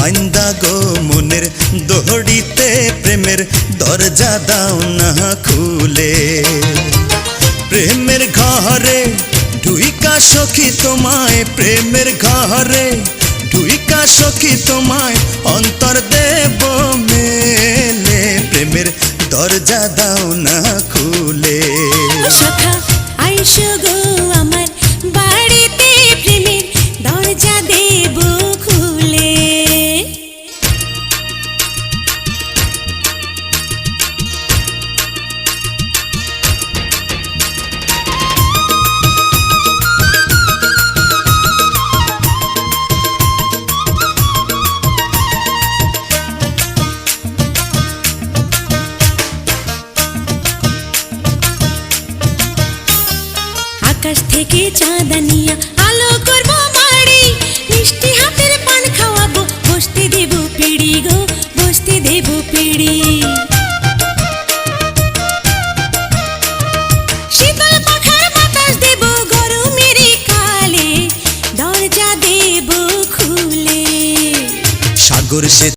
বাইন্দা গো মনের দহড়িতে প্রেমের দরজা দাও না খুলে। প্রেমের ঘরে ঢুইকা সখী তোমায়, প্রেমের ঘরে ঢুইকা সখী তোমায় অন্তর দেব মেলে। প্রেমের দরজা দাও আকাশ থেকে চাঁদানিয়া আলো করব বাড়ি। মিষ্টি হাতের পান খাওয়াবো, বসতে দেব পিড়ি গো, বসতে দেব পিড়ি। সে